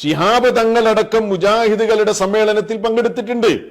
ശിഹാബ് തങ്ങളടക്കം മുജാഹിദുകളുടെ സമ്മേളനത്തിൽ പങ്കെടുത്തിട്ടുണ്ട്.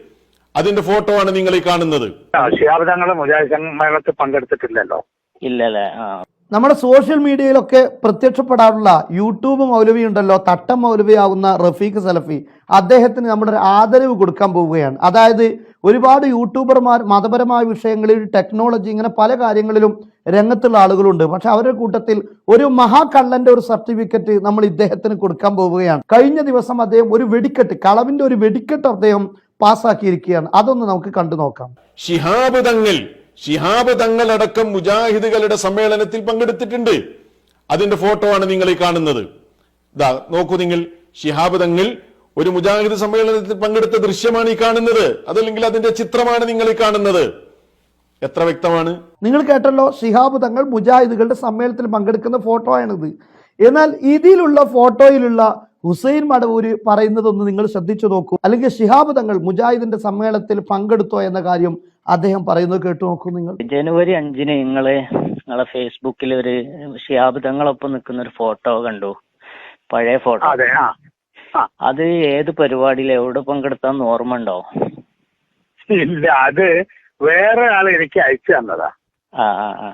അതിന്റെ ഫോട്ടോ ആണ് നിങ്ങൾ ഈ കാണുന്നത് ഷിഹാബ് തങ്ങൾ മുജാഹിദ് സമ്മേളനത്തിൽ പങ്കെടുത്തിട്ടില്ലല്ലോ. ഇല്ലല്ലേ? ആ. നമ്മുടെ സോഷ്യൽ മീഡിയയിലൊക്കെ പ്രത്യക്ഷപ്പെടാറുള്ള യൂട്യൂബ് മൗലവി ഉണ്ടല്ലോ തട്ടം മൗലവിയാവുന്ന റഫീഖ് സലഫി. അദ്ദേഹത്തിന് നമ്മുടെ ഒരു ആദരവ് കൊടുക്കാൻ പോവുകയാണ്. അതായത് ഒരുപാട് യൂട്യൂബർമാർ മതപരമായ വിഷയങ്ങളിൽ ടെക്നോളജി ഇങ്ങനെ പല കാര്യങ്ങളിലും രംഗത്തുള്ള ആളുകളുണ്ട്. പക്ഷെ അവരുടെ കൂട്ടത്തിൽ ഒരു മഹാകള്ളന്റെ ഒരു സർട്ടിഫിക്കറ്റ് നമ്മൾ ഇദ്ദേഹത്തിന് കൊടുക്കാൻ പോവുകയാണ്. കഴിഞ്ഞ ദിവസം അദ്ദേഹം ഒരു വെടിക്കെട്ട് കളവിന്റെ ഒരു വെടിക്കെട്ട് അദ്ദേഹം പാസ്സാക്കിയിരിക്കുകയാണ് അതൊന്ന് നമുക്ക് കണ്ടു നോക്കാം. ശിഹാബ് തങ്ങൾ ശിഹാബ് തങ്ങളടക്കം മുജാഹിദുകളുടെ സമ്മേളനത്തിൽ പങ്കെടുത്തിട്ടുണ്ട്. അതിന്റെ ഫോട്ടോ ആണ് നിങ്ങൾ ഈ കാണുന്നത്. ഇതാ നോക്കൂ നിങ്ങൾ. ഷിഹാബ് തങ്ങൾ ഒരു മുജാഹിദ് സമ്മേളനത്തിൽ പങ്കെടുത്ത ദൃശ്യമാണ് ഈ കാണുന്നത്. അതല്ലെങ്കിൽ അതിന്റെ ചിത്രമാണ് നിങ്ങൾ ഈ കാണുന്നത്. എത്ര വ്യക്തമാണ്? നിങ്ങൾ കേട്ടല്ലോ ഷിഹാബ് തങ്ങൾ മുജാഹിദുകളുടെ സമ്മേളനത്തിൽ പങ്കെടുക്കുന്ന ഫോട്ടോ ആണിത്. എന്നാൽ ഇതിലുള്ള ഫോട്ടോയിലുള്ള ഹുസൈൻ മടവൂര് പറയുന്നതൊന്ന് നിങ്ങൾ ശ്രദ്ധിച്ചു നോക്കൂ. അല്ലെങ്കിൽ ഷിഹാബ് തങ്ങൾ മുജാഹിദിന്റെ സമ്മേളനത്തിൽ പങ്കെടുത്തോ എന്ന കാര്യം അദ്ദേഹം പറയുന്നത് കേട്ടു നോക്കൂ നിങ്ങൾ. ജനുവരി അഞ്ചിന് നിങ്ങൾ നിങ്ങളെ ഫേസ്ബുക്കിൽ ഒരു ഷിയാബ് തങ്ങളൊപ്പം നിൽക്കുന്ന ഒരു ഫോട്ടോ കണ്ടു. പഴയ ഫോട്ടോ. അതെ ആ ആ. അത് ഏത് പരിപാടിയിൽ എവിടെ പങ്കെടുത്താന്ന് ഓർമ്മ ഉണ്ടോ? ഇല്ല അത് വേറെ ആൾ എനിക്ക് അയച്ചു തന്നതാ. ആ ആ ആ.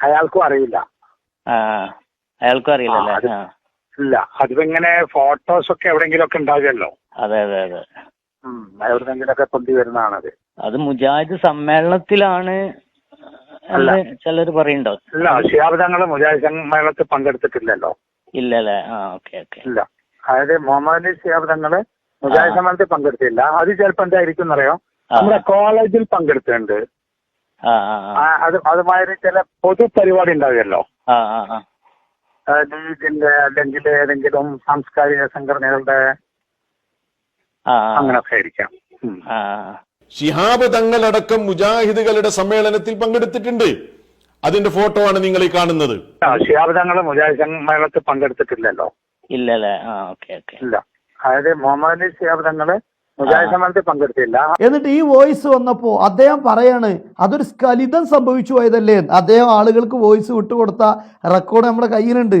അയാൾക്കും അറിയില്ല. ആ അയാൾക്കും ആ ഇല്ല അതിപ്പോ ഫോട്ടോസ് ഒക്കെ എവിടെങ്കിലും ഒക്കെ ഉണ്ടാകുമല്ലോ അതെ അതെ അതെ. ഉം, എവിടെന്നെങ്കിലും ഒക്കെ പൊന്തി വരുന്നതാണത്. അത് മുജാഹിദ് സമ്മേളനത്തിലാണ് അല്ല. ചിലർ പറയുണ്ടോ അല്ല ഷിയാബ് തങ്ങൾ മുജാഹിദ് സമ്മേളനത്തിൽ പങ്കെടുത്തിട്ടില്ലല്ലോ. ഇല്ലല്ലേ? ആ ഓക്കെ ഓക്കെ. ഇല്ല. അതായത് മുഹമ്മദ് അലി ഷിയാബ് തങ്ങൾ മുജാഹിദ് സമ്മേളനത്തിൽ പങ്കെടുത്തില്ല. അത് ചിലപ്പോ എന്തായിരിക്കും എന്നറിയോ? നമ്മുടെ കോളേജിൽ പങ്കെടുത്തിട്ടുണ്ട്. അത് അതുമാതിരി ചില പൊതു പരിപാടി ഉണ്ടാവുമല്ലോ ലീഗിന്റെ അല്ലെങ്കിൽ ഏതെങ്കിലും സാംസ്കാരിക സംഘടനകളുടെ അങ്ങനൊക്കെ ആയിരിക്കാം. ശിഹാബ് തങ്ങളടക്കം മുജാഹിദുകളുടെ സമ്മേളനത്തിൽ പങ്കെടുത്തിട്ടുണ്ട്. അതിന്റെ ഫോട്ടോ ആണ് നിങ്ങൾ ഈ കാണുന്നത്. ആ, ഷിയാബ് തങ്ങൾ മുജാഹിദ് സമ്മേളനത്തിൽ പങ്കെടുത്തിട്ടില്ലല്ലോ. ഇല്ലല്ലേ? ആ ഓക്കെ ഓക്കെ. ഇല്ല. അതായത് മുഹമ്മദ് അലി ഷിഹാബ് തങ്ങൾ മുജാഹിദ് പങ്കെടുത്തില്ല. എന്നിട്ട് ഈ വോയിസ് വന്നപ്പോ അദ്ദേഹം പറയാണ് അതൊരു സ്കലിതം സംഭവിച്ചു പോയതല്ലേ? അദ്ദേഹം ആളുകൾക്ക് വോയിസ് വിട്ടുകൊടുത്ത റെക്കോർഡ് നമ്മുടെ കയ്യിലുണ്ട്.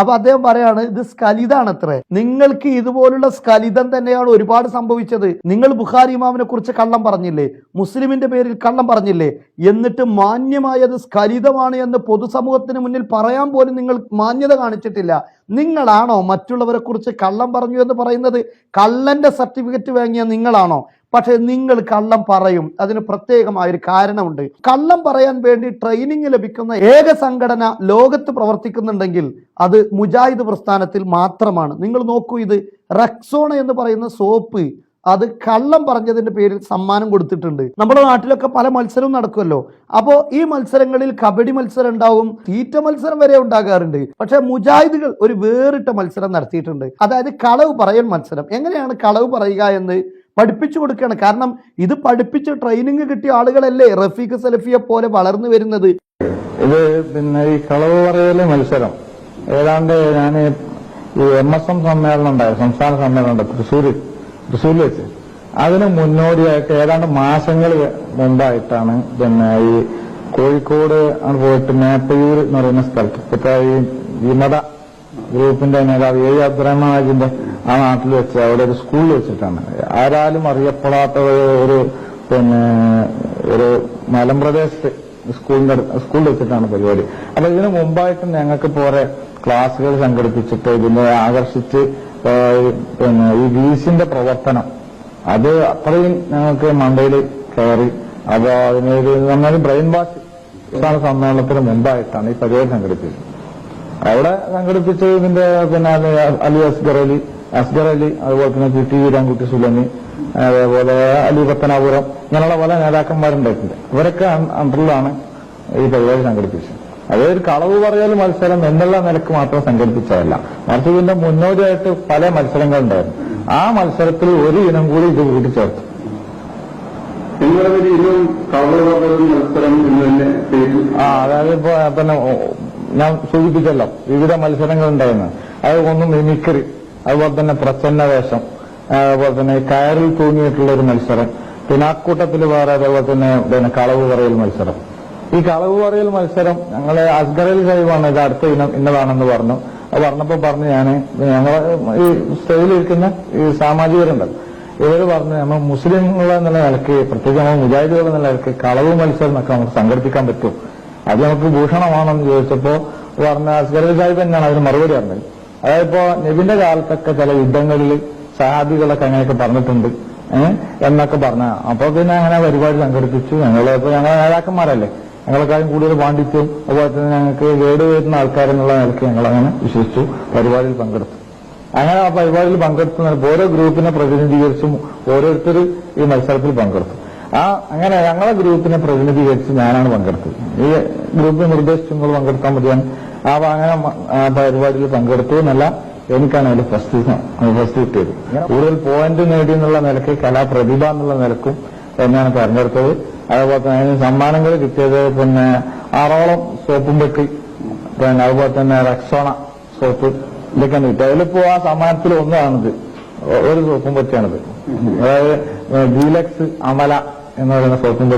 അപ്പൊ അദ്ദേഹം പറയാണ് ഇത് സ്കലിതാണ് അത്ര നിങ്ങൾക്ക് ഇതുപോലുള്ള സ്കലിതം തന്നെയാണ് ഒരുപാട് സംഭവിച്ചത്. നിങ്ങൾ ബുഖാരി ഇമാമിനെ കുറിച്ച് കള്ളം പറഞ്ഞില്ലേ? മുസ്ലിമിന്റെ പേരിൽ കള്ളം പറഞ്ഞില്ലേ? എന്നിട്ട് മാന്യമായത് സ്കലിതമാണ് എന്ന് പൊതുസമൂഹത്തിന് മുന്നിൽ പറയാൻ പോലും നിങ്ങൾ മാന്യത കാണിച്ചിട്ടില്ല. നിങ്ങളാണോ മറ്റുള്ളവരെ കുറിച്ച് കള്ളം പറഞ്ഞു എന്ന് പറയുന്നത്? കള്ളന്റെ സർട്ടിഫിക്കറ്റ് വാങ്ങിയ നിങ്ങളാണോ? പക്ഷെ നിങ്ങൾ കള്ളം പറയും. അതിന് പ്രത്യേകമായ ഒരു കാരണമുണ്ട്. കള്ളം പറയാൻ വേണ്ടി ട്രെയിനിങ് ലഭിക്കുന്ന ഏക സംഘടന ലോകത്ത് പ്രവർത്തിക്കുന്നുണ്ടെങ്കിൽ അത് മുജാഹിദ് പ്രസ്ഥാനത്തിൽ മാത്രമാണ്. നിങ്ങൾ നോക്കൂ ഇത്. റക്സോണ എന്ന് പറയുന്ന സോപ്പ് അത് കള്ളം പറഞ്ഞതിന്റെ പേരിൽ സമ്മാനം കൊടുത്തിട്ടുണ്ട്. നമ്മുടെ നാട്ടിലൊക്കെ പല മത്സരവും നടക്കുമല്ലോ അപ്പോൾ ഈ മത്സരങ്ങളിൽ കബഡി മത്സരം ഉണ്ടാവും തീറ്റ മത്സരം വരെ ഉണ്ടാകാറുണ്ട്. പക്ഷെ മുജാഹിദുകൾ ഒരു വേറിട്ട മത്സരം നടത്തിയിട്ടുണ്ട്. അതായത് കളവ് പറയൽ മത്സരം. എങ്ങനെയാണ് കളവ് പറയുക എന്ന് പഠിപ്പിച്ചു കൊടുക്കുകയാണ്. കാരണം ഇത് പഠിപ്പിച്ച് ട്രെയിനിങ് കിട്ടിയ ആളുകളല്ലേ റഫീഖ് സലഫിയെ പോലെ വളർന്നു വരുന്നത്. ഇത് പിന്നെ ഈ കളവ് പറയൽ മത്സരം. ഏതാണ്ട് ഞാൻ ഈ എം എസ് എം സമ്മേളനം ഉണ്ടായിരുന്നു സംസ്ഥാന സമ്മേളനം ഉണ്ട് തൃശ്ശൂര്. തൃശ്ശൂരിൽ വെച്ച് അതിന് മുന്നോടിയായിട്ട് ഏതാണ്ട് മാസങ്ങൾ മുമ്പായിട്ടാണ് പിന്നെ ഈ കോഴിക്കോട് പോയിട്ട് മേപ്പയൂർ എന്ന് പറയുന്ന സ്ഥലത്ത്. ഇപ്പൊ ഈ വിമത ഗ്രൂപ്പിന്റെ നേതാവ് എ. അബ്ദുറഹ്മാൻ ആ നാട്ടിൽ വെച്ച് അവിടെ ഒരു സ്കൂളിൽ വെച്ചിട്ടാണ്. ആരാലും അറിയപ്പെടാത്ത ഒരു- പിന്നെ ഒരു മലമ്പ്രദേശത്ത് സ്കൂളിന്റെ സ്കൂളിൽ വെച്ചിട്ടാണ് പരിപാടി. അപ്പൊ ഇതിനു മുമ്പായിട്ട് ഞങ്ങൾക്ക് പോരെ ക്ലാസ്സുകൾ സംഘടിപ്പിച്ചിട്ട് ഇതിനെ ആകർഷിച്ച് പിന്നെ ഈ ഗ്രീസിന്റെ പ്രവർത്തനം. അത് അത്രയും ഞങ്ങൾക്ക് മണ്ടയിൽ കയറി. അത് അതിനൊരു നമ്മൾ ബ്രെയിൻ വാഷ് സംസ്ഥാന സമ്മേളനത്തിന് മുമ്പായിട്ടാണ് ഈ പരിപാടി സംഘടിപ്പിച്ചത്. അവിടെ സംഘടിപ്പിച്ച് ഇതിന്റെ പിന്നെ അലി അസ്ഗർ അലി അസ്ഗർ അലി അതുപോലെ തന്നെ ടി വി വീരാൻകുട്ടി സുലമി അതേപോലെ അലി പത്തനാപുരം ഇങ്ങനെയുള്ള പല നേതാക്കന്മാരുണ്ടായിട്ടുണ്ട്. ഇവരൊക്കെ അണ്ടറിലാണ് ഈ പരിപാടി സംഘടിപ്പിച്ചത്. അത് ഒരു കളവ് പറയൽ മത്സരം എന്നുള്ള നിലയ്ക്ക് മാത്രം സംഘടിപ്പിച്ചതല്ല മറിച്ച് മുന്നോടിയായിട്ട് പല മത്സരങ്ങളുണ്ടായിരുന്നു. ആ മത്സരത്തിൽ ഒരു ഇനം കൂടി ഇത് കൂട്ടിച്ചേർത്തു. ആ അതായത് ഇപ്പൊ പിന്നെ ഞാൻ സൂചിപ്പിച്ചല്ലോ വിവിധ മത്സരങ്ങൾ ഉണ്ടായിരുന്നു അത് ഒന്ന് മിമിക്രി അതുപോലെ തന്നെ പ്രച്ഛന്ന വേഷം അതുപോലെ തന്നെ കയറിൽ തൂങ്ങിയിട്ടുള്ള ഒരു മത്സരം പിന്നെ അക്കൂട്ടത്തിൽ വേറെ അതേപോലെ തന്നെ പിന്നെ കളവ് പറയൽ മത്സരം. ഈ കളവ് പറയൽ മത്സരം ഞങ്ങളെ അസ്ഗറിൽ കഴിവാണ്. ഇത് അടുത്ത ഇനം ഇന്നതാണെന്ന് പറഞ്ഞു. അത് പറഞ്ഞപ്പോ പറഞ്ഞു ഞാൻ ഞങ്ങളെ ഈ സ്റ്റേജിലിരിക്കുന്ന ഈ സാമാജികരുണ്ടല്ലോ. ഇവർ പറഞ്ഞു നമ്മൾ മുസ്ലിങ്ങൾ എന്നുള്ള നിലയ്ക്ക് പ്രത്യേകിച്ച് നമ്മൾ മുജാഹിദുകൾ എന്നുള്ള നിലയ്ക്ക് കളവ് മത്സരം എന്നൊക്കെ നമുക്ക് സംഘടിപ്പിക്കാൻ പറ്റും. അത് നമുക്ക് ഭൂഷണമാണെന്ന് ചോദിച്ചപ്പോ പറഞ്ഞ അസ്ഗറിൽ സാഹിബ് തന്നെയാണ് അതിന് മറുപടി പറഞ്ഞത്. അതായത് ഇപ്പോ നബിന്റെ കാലത്തൊക്കെ ചില യുദ്ധങ്ങളിൽ സഹാബികളൊക്കെ അങ്ങനെയൊക്കെ പറഞ്ഞിട്ടുണ്ട്. എന്നൊക്കെ പറഞ്ഞ അപ്പൊ പിന്നെ അങ്ങനെ പരിപാടി സംഘടിപ്പിച്ചു. ഞങ്ങൾ ഇപ്പൊ ഞങ്ങൾ നേതാക്കന്മാരല്ലേ? ഞങ്ങളെക്കാളും കൂടുതൽ പാണ്ഡിത്യം അതുപോലെ തന്നെ ഞങ്ങൾക്ക് ഗൈഡ് വരുന്ന ആൾക്കാരെന്നുള്ള നിലയ്ക്ക് ഞങ്ങൾ അങ്ങനെ വിശ്വസിച്ചു പരിപാടിയിൽ പങ്കെടുത്തു. അങ്ങനെ ആ പരിപാടിയിൽ പങ്കെടുത്തുന്ന ഓരോ ഗ്രൂപ്പിനെ പ്രതിനിധീകരിച്ചും ഓരോരുത്തർ ഈ മത്സരത്തിൽ പങ്കെടുത്തു. ആ അങ്ങനെ ഞങ്ങളെ ഗ്രൂപ്പിനെ പ്രതിനിധീകരിച്ച് ഞാനാണ് പങ്കെടുത്തത്. ഈ ഗ്രൂപ്പിന് നിർദ്ദേശിച്ചു നിങ്ങൾ പങ്കെടുത്താൽ മതിയാണ് ആ അങ്ങനെ പരിപാടിയിൽ പങ്കെടുത്തു എന്നല്ല എനിക്കാണ് അതിൽ ഫസ്റ്റ് ഫസ്റ്റ് കിട്ടിയത്. കൂടുതൽ പോയിന്റ് നേടി എന്നുള്ള നിലയ്ക്ക് കലാപ്രതിഭ എന്നുള്ള നിലക്കും എന്നാണ് തെരഞ്ഞെടുത്തത്. അതുപോലെ തന്നെ അതിന് സമ്മാനങ്ങൾ കിട്ടിയത് പിന്നെ ആറോളം സോപ്പും പെട്ടി പിന്നെ അതുപോലെ തന്നെ റെക്സോണ സോപ്പ് ഇതൊക്കെയാണ് കിട്ടിയത്. അതിലിപ്പോ ആ സമ്മാനത്തിൽ ഒന്നാണിത്. ഒരു സോപ്പും പെട്ടിയാണിത് അതായത് ഡീലക്സ് അമല എന്ന് പറയുന്ന സോപ്പും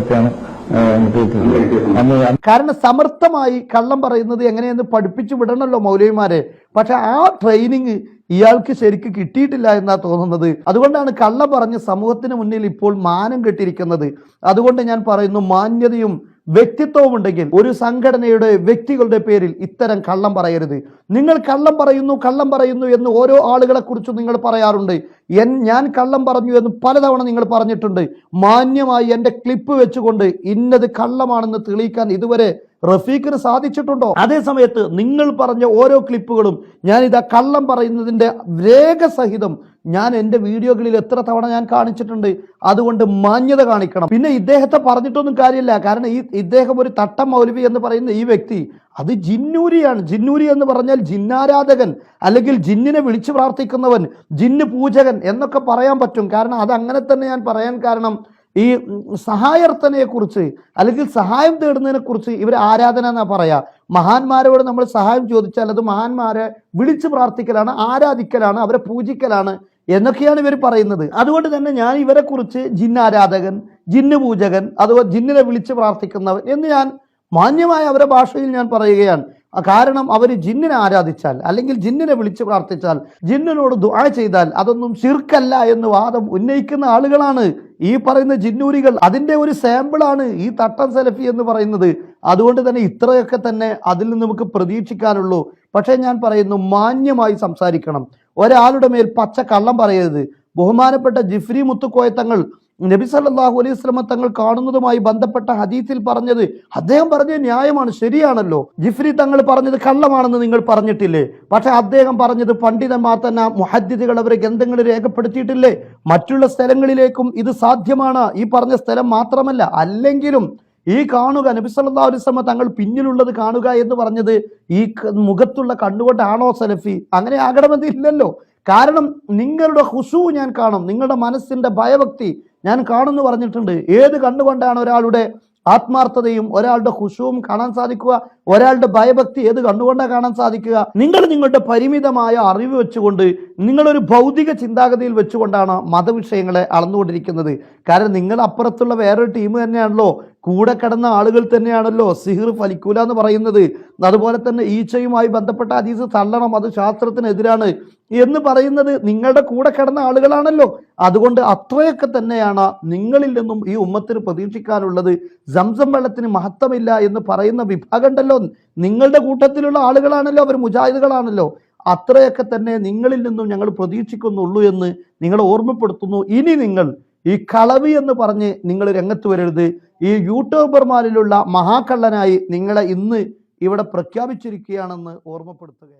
അന്ന് കാരണം സമർത്ഥമായി കള്ളം പറയുന്നത് എങ്ങനെയെന്ന് പഠിപ്പിച്ചു വിടണമല്ലോ മൗലവിമാരെ. പക്ഷെ ആ ട്രെയിനിങ് ഇയാൾക്ക് ശരിക്ക് കിട്ടിയിട്ടില്ല എന്നാ തോന്നുന്നത്. അതുകൊണ്ടാണ് കള്ള പറഞ്ഞ് സമൂഹത്തിന് മുന്നിൽ ഇപ്പോൾ മാനം കെട്ടിയിരിക്കുന്നത്. അതുകൊണ്ട് ഞാൻ പറയുന്നു മാന്യതയും വ്യക്തിത്വവും ഉണ്ടെങ്കിൽ ഒരു സംഘടനയുടെ വ്യക്തികളുടെ പേരിൽ ഇത്തരം കള്ളം പറയരുത്. നിങ്ങൾ കള്ളം പറയുന്നു കള്ളം പറയുന്നു എന്ന് ഓരോ ആളുകളെ കുറിച്ചും നിങ്ങൾ പറയാറുണ്ട്. എൻ ഞാൻ കള്ളം പറഞ്ഞു എന്ന് പലതവണ നിങ്ങൾ പറഞ്ഞിട്ടുണ്ട്. മാന്യമായി എന്റെ ക്ലിപ്പ് വെച്ചുകൊണ്ട് ഇന്നത് കള്ളമാണെന്ന് തെളിയിക്കാൻ ഇതുവരെ റഫീഖിന് സാധിച്ചിട്ടുണ്ടോ? അതേ സമയത്ത് നിങ്ങൾ പറഞ്ഞ ഓരോ ക്ലിപ്പുകളും ഞാൻ ഇതാ കള്ളം പറയുന്നതിന്റെ രേഖ സഹിതം ഞാൻ എന്റെ വീഡിയോകളിൽ എത്ര തവണ ഞാൻ കാണിച്ചിട്ടുണ്ട്. അതുകൊണ്ട് മാന്യത കാണിക്കണം. പിന്നെ ഇദ്ദേഹത്തെ പറഞ്ഞിട്ടൊന്നും കാര്യമില്ല. കാരണം ഈ ഇദ്ദേഹം ഒരു തട്ടം മൗലവി എന്ന് പറയുന്ന ഈ വ്യക്തി അത് ജിന്നൂരിയാണ്. ജിന്നൂരി എന്ന് പറഞ്ഞാൽ ജിന്നാരാധകൻ അല്ലെങ്കിൽ ജിന്നിനെ വിളിച്ചു പ്രാർത്ഥിക്കുന്നവൻ ജിന്ന് പൂജകൻ എന്നൊക്കെ പറയാൻ പറ്റും. കാരണം അത് അങ്ങനെ തന്നെ ഞാൻ പറയാൻ കാരണം ഈ സഹായാർത്ഥനയെ കുറിച്ച് അല്ലെങ്കിൽ സഹായം തേടുന്നതിനെ കുറിച്ച് ഇവർ ആരാധന എന്നാ പറയാ? മഹാന്മാരോട് നമ്മൾ സഹായം ചോദിച്ചാൽ അത് മഹാന്മാരെ വിളിച്ചു പ്രാർത്ഥിക്കലാണ് ആരാധിക്കലാണ് അവരെ പൂജിക്കലാണ് എന്നൊക്കെയാണ് ഇവർ പറയുന്നത്. അതുകൊണ്ട് തന്നെ ഞാൻ ഇവരെ കുറിച്ച് ജിന്നാരാധകൻ ജിന്ന് പൂജകൻ അതുപോലെ ജിന്നിനെ വിളിച്ച് പ്രാർത്ഥിക്കുന്നവൻ എന്ന് ഞാൻ മാന്യമായ അവരുടെ ഭാഷയിൽ ഞാൻ പറയുകയാണ്. കാരണം അവർ ജിന്നിനെ ആരാധിച്ചാൽ അല്ലെങ്കിൽ ജിന്നിനെ വിളിച്ച് പ്രാർത്ഥിച്ചാൽ ജിന്നിനോട് ദുആ ചെയ്താൽ അതൊന്നും ശിർക്കല്ല എന്ന് വാദം ഉന്നയിക്കുന്ന ആളുകളാണ്. ഈ പറയുന്ന ജിന്നൂരികൾ അതിന്റെ ഒരു സാമ്പിളാണ് ഈ തട്ടൻ സെലഫി എന്ന് പറയുന്നത്. അതുകൊണ്ട് തന്നെ ഇത്രയൊക്കെ തന്നെ അതിൽ നിന്ന് നമുക്ക് പ്രതീക്ഷിക്കാനുള്ളൂ. പക്ഷേ ഞാൻ പറയുന്നു മാന്യമായി സംസാരിക്കണം. ഒരാളുടെ മേൽ പച്ച കള്ളം പറയരുത്. ബഹുമാനപ്പെട്ട ജിഫ്രി മുത്തുക്കോയത്തങ്ങൾ നബി സല്ലാഹു അലൈഹി സ്വലമ തങ്ങൾ കാണുന്നതുമായി ബന്ധപ്പെട്ട ഹദീസിൽ പറഞ്ഞത് അദ്ദേഹം പറഞ്ഞത് ന്യായമാണ് ശരിയാണല്ലോ. ജിഫ്രി തങ്ങൾ പറഞ്ഞത് കള്ളമാണെന്ന് നിങ്ങൾ പറഞ്ഞിട്ടില്ലേ? പക്ഷെ അദ്ദേഹം പറഞ്ഞത് പണ്ഡിതന്മാർ തന്നെ മുഹദ്ദിദികൾ അവരെ ഗ്രന്ഥങ്ങൾ രേഖപ്പെടുത്തിയിട്ടില്ലേ? മറ്റുള്ള സ്ഥലങ്ങളിലേക്കും ഇത് സാധ്യമാണ്. ഈ പറഞ്ഞ സ്ഥലം മാത്രമല്ല അല്ലെങ്കിലും ഈ കാണുക നബി സല്ലാ അലൈഹി വസല്ലമ തങ്ങൾ പിന്നിലുള്ളത് കാണുക എന്ന് പറഞ്ഞത് ഈ മുഖത്തുള്ള കണ്ണുകൊണ്ടാണോ സലഫി? അങ്ങനെ ആകണമെന്നില്ലല്ലോ. കാരണം നിങ്ങളുടെ ഹുസു ഞാൻ കാണും നിങ്ങളുടെ മനസ്സിന്റെ ഭയഭക്തി ഞാൻ കാണുന്നു പറഞ്ഞിട്ടുണ്ട്. ഏത് കണ്ണുകൊണ്ടാണ് ഒരാളുടെ ആത്മാർത്ഥതയും ഒരാളുടെ ഹുഷുവും കാണാൻ സാധിക്കുക? ഒരാളുടെ ഭയഭക്തി ഏത് കണ്ടുകൊണ്ടാണ് കാണാൻ സാധിക്കുക? നിങ്ങൾ നിങ്ങളുടെ പരിമിതമായ അറിവ് വെച്ചുകൊണ്ട് നിങ്ങളൊരു ഭൗതിക ചിന്താഗതിയിൽ വെച്ചുകൊണ്ടാണ് മതവിഷയങ്ങളെ അളന്നുകൊണ്ടിരിക്കുന്നത്. കാരണം നിങ്ങൾ അപ്പുറത്തുള്ള വേറൊരു ടീം തന്നെയാണല്ലോ. കൂടെ കിടന്ന ആളുകൾ തന്നെയാണല്ലോ. സിഹിർ ഫലിക്കൂല എന്ന് പറയുന്നത്. അതുപോലെ തന്നെ ഈച്ചയുമായി ബന്ധപ്പെട്ട അതീസ് തള്ളണം. അത് ശാസ്ത്രത്തിനെതിരാണ് എന്ന് പറയുന്നത് നിങ്ങളുടെ കൂടെ കിടന്ന ആളുകളാണല്ലോ. അതുകൊണ്ട് അത്രയൊക്കെ തന്നെയാണ് നിങ്ങളിൽ നിന്നും ഈ ഉമ്മത്തിന് പ്രതീക്ഷിക്കാനുള്ളത്. സംസം വെള്ളത്തിന് മഹത്വമില്ല എന്ന് പറയുന്ന വിഭാഗം ഉണ്ടല്ലോ. നിങ്ങളുടെ കൂട്ടത്തിലുള്ള ആളുകളാണല്ലോ. അവർ മുജാഹിദുകളാണല്ലോ. അത്രയൊക്കെ തന്നെ നിങ്ങളിൽ നിന്നും ഞങ്ങൾ പ്രതീക്ഷിക്കുന്നുള്ളൂ എന്ന് നിങ്ങളെ ഓർമ്മപ്പെടുത്തുന്നു. ഇനി നിങ്ങൾ ഈ കളവി എന്ന് പറഞ്ഞ് നിങ്ങൾ രംഗത്ത് വരരുത്. ഈ യൂട്യൂബർമാരിലുള്ള മഹാകള്ളനായി നിങ്ങളെ ഇന്ന് ഇവിടെ പ്രഖ്യാപിച്ചിരിക്കുകയാണെന്ന് ഓർമ്മപ്പെടുത്തുക.